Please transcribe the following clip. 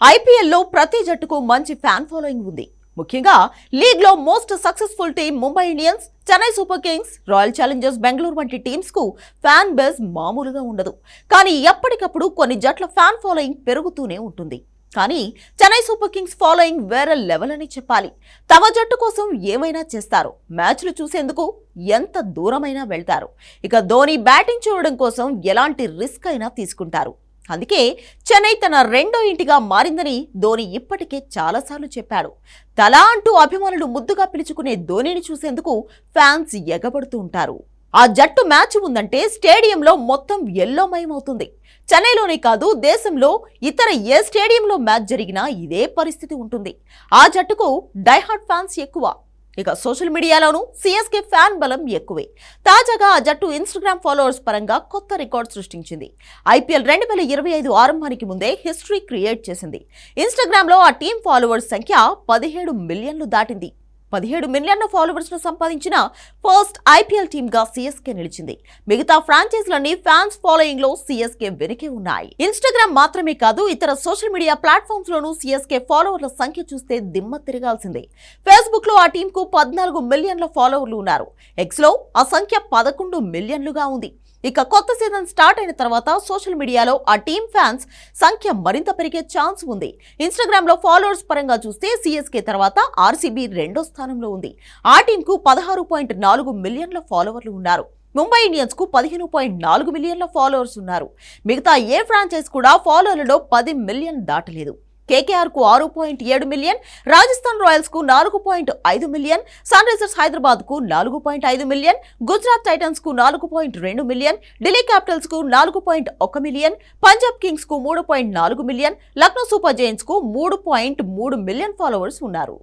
ఐపీఎల్లో ప్రతి జట్టుకు మంచి ఫ్యాన్ ఫాలోయింగ్ ఉంది. ముఖ్యంగా లీగ్లో most successful team Mumbai Indians Chennai Super Kings Royal Challengers Bengaluru వంటి టీమ్స్కు ఫ్యాన్ బేస్ మామూలుగా ఉండదు. కానీ ఎప్పటికప్పుడు కొన్ని జట్ల ఫ్యాన్ ఫాలోయింగ్ పెరుగుతూనే ఉంటుంది. కానీ చెన్నై సూపర్ కింగ్స్ ఫాలోయింగ్ వేరే లెవెల్ అని చెప్పాలి. తమ జట్టు కోసం ఏమైనా చేస్తారు? మ్యాచ్లు చూసేందుకు ఎంత దూరమైనా వెళ్తారు? ఇక ధోని బ్యాటింగ్ చూడడం కోసం ఎలాంటి రిస్క్ అయినా తీసుకుంటారు. అందుకే చెన్నై తన రెండో ఇంటిగా మారిందని ధోని ఇప్పటికే చాలాసార్లు చెప్పాడు. తలా అంటూ అభిమానులు ముద్దుగా పిలుచుకునే ధోనిని చూసేందుకు ఫ్యాన్స్ ఎగబడుతూ ఉంటారు. ఆ జట్టు మ్యాచ్ ఉందంటే స్టేడియంలో మొత్తం ఎల్లోమయమవుతుంది. చెన్నైలోనే కాదు దేశంలో ఇతర ఏ స్టేడియంలో మ్యాచ్ జరిగినా ఇదే పరిస్థితి ఉంటుంది. ఆ జట్టుకు డైహార్ట్ ఫ్యాన్స్ ఎక్కువ. ఇక సోషల్ మీడియాలోనూ సిఎస్కే ఫ్యాన్ బలం ఎక్కువే. తాజాగా ఆ జట్టు ఇన్స్టాగ్రామ్ ఫాలోవర్స్ పరంగా కొత్త రికార్డ్ సృష్టించింది. ఐపీఎల్ రెండు వేల ఇరవై ఐదు ఆరంభానికి ముందే హిస్టరీ క్రియేట్ చేసింది. ఇన్స్టాగ్రామ్లో ఆ టీం ఫాలోవర్స్ సంఖ్య పదిహేడు మిలియన్లు దాటింది. పదిహేడు మిలియన్ల ఫాలోవర్స్ను సంపాదించిన ఫస్ట్ ఐపీఎల్ టీమ్గా సిఎస్కే నిలిచింది. మిగతా ఫ్రాంచైజీలన్నీ ఫ్యాన్స్ ఫాలోయింగ్లో సిఎస్కే వెనుకే ఉన్నాయి. ఇన్స్టాగ్రామ్ మాత్రమే కాదు ఇతర సోషల్ మీడియా ప్లాట్ఫామ్స్ లోనూ సిఎస్కే ఫాలోవర్ల సంఖ్య చూస్తే దిమ్మ తిరగాల్సిందే. ఫేస్బుక్లో ఆ టీంకు పద్నాలుగు మిలియన్ల ఫాలోవర్లు ఉన్నారు. ఎక్స్లో ఆ సంఖ్య పదకొండు మిలియన్లుగా ఉంది. ఇక కొత్త సీజన్ స్టార్ట్ అయిన తర్వాత సోషల్ మీడియాలో ఆ టీమ్ ఫ్యాన్స్ సంఖ్య మరింత పెరిగే ఛాన్స్ ఉంది. ఇన్స్టాగ్రామ్లో ఫాలోవర్స్ పరంగా చూస్తే సిఎస్కే తర్వాత ఆర్సీబీ రెండో స్థానంలో ఉంది. ఆ టీంకు పదహారు పాయింట్ నాలుగు మిలియన్ల ఫాలోవర్లు ఉన్నారు. ముంబై ఇండియన్స్కు పదిహేను పాయింట్ నాలుగు మిలియన్ల ఫాలోవర్స్ ఉన్నారు. మిగతా ఏ ఫ్రాంచైజ్ కూడా ఫాలోవర్లలో పది మిలియన్ దాటలేదు. కేకేఆర్కు ఆరు పాయింట్ ఏడు మిలియన్ రాజస్థాన్ రాయల్స్కు నాలుగు పాయింట్ ఐదు మిలియన్ సన్ రైజర్స్ హైదరాబాద్కు నాలుగు పాయింట్ ఐదు మిలియన్ గుజరాత్ టైటన్స్కు నాలుగు పాయింట్ రెండు మిలియన్ ఢిల్లీ క్యాపిటల్స్కు నాలుగు పాయింట్ ఒక మిలియన్ పంజాబ్ కింగ్స్కు మూడు పాయింట్ నాలుగు మిలియన్ లక్నో సూపర్ జైన్స్కు మూడు పాయింట్ మూడు మిలియన్ ఫాలోవర్స్ ఉన్నారు.